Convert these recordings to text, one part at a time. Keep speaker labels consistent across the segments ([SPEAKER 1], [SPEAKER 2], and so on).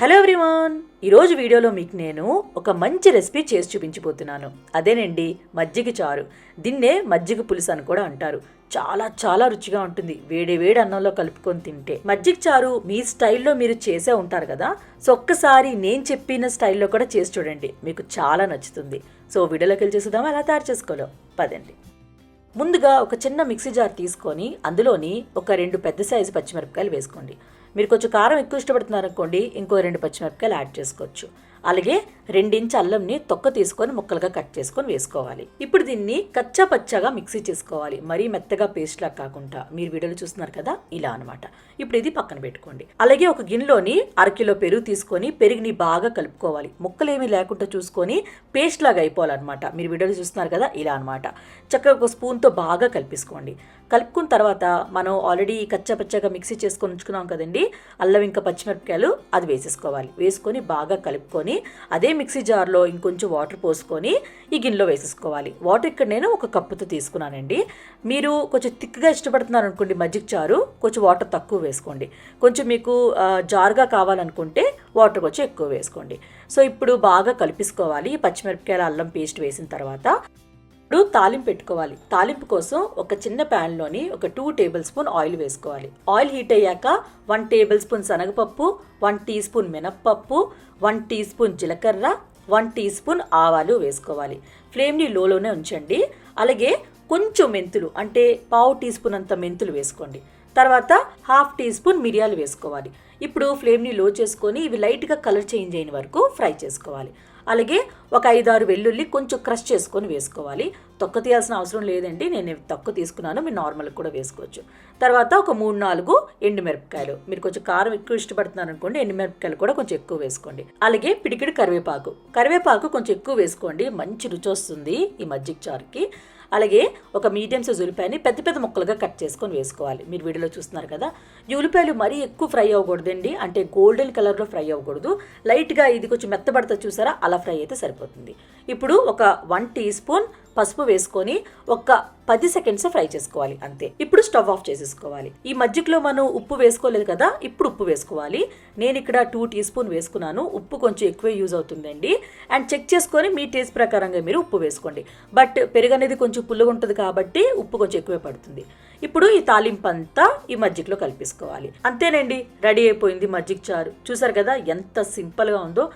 [SPEAKER 1] Hello everyone. ఈరోజు వీడియోలో మీకు నేను ఒక మంచి రెసిపీ చేసి చూపించిపోతున్నాను అదేనండి మజ్జిగ చారు. దీన్నే మజ్జిగ పులుసు అని కూడా అంటారు. చాలా చాలా రుచిగా ఉంటుంది. వేడి వేడి అన్నంలో కలుపుకొని తింటే. మజ్జిగ చారు మీ స్టైల్లో మీరు చేసే ఉంటారు కదా? సో ఒక్కసారి నేను చెప్పిన స్టైల్లో కూడా చేసి చూడండి. మీకు చాలా నచ్చుతుంది. సో వీడియోలోకి వెళ్ళి చూసుదాం ఎలా తయారు చేసుకోలో పదండి. ముందుగా ఒక చిన్న మిక్సీ జార్ తీసుకొని అందులోని ఒక రెండు పెద్ద సైజు పచ్చిమిరపకాయలు వేసుకోండి. మీరు కొంచెం కారం ఎక్కువ ఇష్టపడుతున్నారు అనుకోండి ఇంకో రెండు పచ్చిమిరపకాయలు యాడ్ చేసుకోవచ్చు. అలాగే రెండించు అల్లంని తొక్క తీసుకొని ముక్కలుగా కట్ చేసుకొని వేసుకోవాలి. ఇప్పుడు దీన్ని కచ్చా పచ్చాగా మిక్సీ చేసుకోవాలి. మరీ మెత్తగా పేస్ట్ లాగా కాకుండా. మీరు వీడియోలు చూస్తున్నారు కదా? ఇలా అనమాట ఇప్పుడు ఇది పక్కన పెట్టుకోండి. అలాగే ఒక గిన్నెలోని అరకిలో పెరుగు తీసుకొని పెరుగుని బాగా కలుపుకోవాలి. ముక్కలు ఏమీ లేకుండా చూసుకొని పేస్ట్ లాగా అయిపోవాలన్నమాట. మీరు వీడియోలు చూస్తున్నారు కదా? ఇలా అనమాట చక్కగా ఒక స్పూన్తో బాగా కలిపేసుకోండి. కలుపుకున్న తర్వాత మనం ఆల్రెడీ కచ్చా పచ్చగా మిక్సీ చేసుకొని ఉంచుకున్నాం కదండి? అల్లం ఇంకా పచ్చిమిరపకాయలు అది వేసేసుకోవాలి. వేసుకొని బాగా కలుపుకొని అదే మిక్సీ జార్లో ఇంకొంచెం వాటర్ పోసుకొని ఈ గిన్నెలో వేసేసుకోవాలి. వాటర్ ఇక్కడ నేను ఒక కప్పుతో తీసుకున్నానండి. మీరు కొంచెం థిక్గా ఇష్టపడుతున్నారు అనుకోండి మజ్జిగ చారు కొంచెం వాటర్ తక్కువ వేసుకోండి. కొంచెం మీకు జారుగా కావాలనుకుంటే వాటర్ కొంచెం ఎక్కువ వేసుకోండి. సో ఇప్పుడు బాగా కలిపేసుకోవాలి. పచ్చిమిరపకాయల అల్లం పేస్ట్ వేసిన తర్వాత ఇప్పుడు తాలింపు పెట్టుకోవాలి. తాలింపు కోసం ఒక చిన్న ప్యాన్లోని ఒక టూ టేబుల్ స్పూన్ ఆయిల్ వేసుకోవాలి. ఆయిల్ హీట్ అయ్యాక వన్ టేబుల్ స్పూన్ శనగపప్పు వన్ టీ స్పూన్ మినప్పప్పు వన్ టీ స్పూన్ జీలకర్ర వన్ టీ స్పూన్ ఆవాలు వేసుకోవాలి. ఫ్లేమ్ని లోలోనే ఉంచండి. అలాగే కొంచెం మెంతులు అంటే పావు టీ స్పూన్ అంత మెంతులు వేసుకోండి. తర్వాత హాఫ్ టీ స్పూన్ మిరియాలు వేసుకోవాలి. ఇప్పుడు ఫ్లేమ్ని లో చేసుకొని ఇవి లైట్గా కలర్ చేంజ్ అయిన వరకు ఫ్రై చేసుకోవాలి. అలాగే ఒక ఐదారు వెల్లుల్లి కొంచెం క్రష్ చేసుకొని వేసుకోవాలి. తొక్క తీయాల్సిన అవసరం లేదండి. నేను తక్కువ తీసుకున్నాను. మీరు నార్మల్గా కూడా వేసుకోవచ్చు. తర్వాత ఒక మూడు నాలుగు ఎండుమిరపకాయలు. మీరు కొంచెం కారం ఎక్కువ ఇష్టపడుతున్నారు అనుకోండి ఎండుమిరపకాయలు కూడా కొంచెం ఎక్కువ వేసుకోండి. అలాగే పిడికిడి కరివేపాకు. కరివేపాకు కొంచెం ఎక్కువ వేసుకోండి. మంచి రుచి వస్తుంది ఈ మజ్జిగ చారుకి. అలాగే ఒక మీడియం సైజ్ ఉల్లిపాయని పెద్ద పెద్ద ముక్కలుగా కట్ చేసుకొని వేసుకోవాలి. మీరు వీడియోలో చూస్తున్నారు కదా. ఈ ఉల్లిపాయలు మరీ ఎక్కువ ఫ్రై అవ్వకూడదండి. అంటే గోల్డెన్ కలర్లో ఫ్రై అవ్వకూడదు. లైట్గా ఇది కొంచెం మెత్తబడితే చూసారా? అలా ఫ్రై అయితే సరిపోతుంది. ఇప్పుడు ఒక వన్ టీ స్పూన్ పసుపు వేసుకొని ఒక పది సెకండ్స్ ఫ్రై చేసుకోవాలి అంతే. ఇప్పుడు స్టవ్ ఆఫ్ చేసేసుకోవాలి. ఈ మజ్జిగలో మనం ఉప్పు వేసుకోలేదు కదా ఇప్పుడు ఉప్పు వేసుకోవాలి. నేను ఇక్కడ టూ టీ స్పూన్ వేసుకున్నాను ఉప్పు కొంచెం ఎక్కువ యూజ్ అవుతుందండి. అండ్ చెక్ చేసుకొని మీ టేస్ట్ ప్రకారంగా మీరు ఉప్పు వేసుకోండి. బట్ పెరుగు అనేది కొంచెం పుల్లగా ఉంటుంది కాబట్టి ఉప్పు కొంచెం ఎక్కువే పడుతుంది. ఇప్పుడు ఈ తాలింపు అంతా ఈ మజ్జిగలో కలిపేసుకోవాలి. అంతేనండి రెడీ అయిపోయింది మజ్జిగ చారు. చూసారు కదా ఎంత సింపుల్గా ఉందో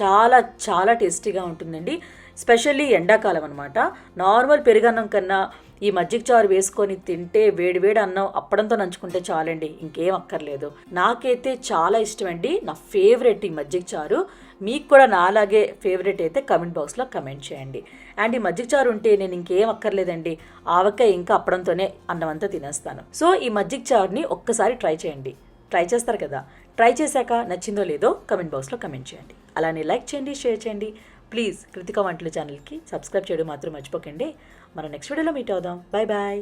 [SPEAKER 1] చాలా చాలా టేస్టీగా ఉంటుందండి. స్పెషల్లీ ఎండాకాలం అనమాట నార్మల్ పెరుగన్నం కన్నా ఈ మజ్జిగ చారు వేసుకొని తింటే వేడి వేడి అన్నం అప్పడంతో నంచుకుంటే చాలండి ఇంకేం అక్కర్లేదు. నాకైతే చాలా ఇష్టం అండి నా ఫేవరెట్ ఈ మజ్జిగ చారు. మీకు కూడా నాలాగే ఫేవరెట్ అయితే కమెంట్ బాక్స్లో కమెంట్ చేయండి. అండ్ ఈ మజ్జిగ చారు ఉంటే నేను ఇంకేం అక్కర్లేదండి ఆవకాయ ఇంకా అప్పడంతోనే అన్నం అంతా తినేస్తాను. సో ఈ మజ్జిగ చారుని ఒక్కసారి ట్రై చేయండి. ట్రై చేస్తారు కదా. ట్రై చేశాక నచ్చిందో లేదో కమెంట్ బాక్స్లో కమెంట్ చేయండి. అలానే లైక్ చేయండి షేర్ చేయండి. ప్లీజ్ కృతిక వంటల ఛానల్కి సబ్స్క్రైబ్ చేయడం మాత్రం మర్చిపోకండి. మనం నెక్స్ట్ వీడియోలో మీట్ అవుదాం. Bye bye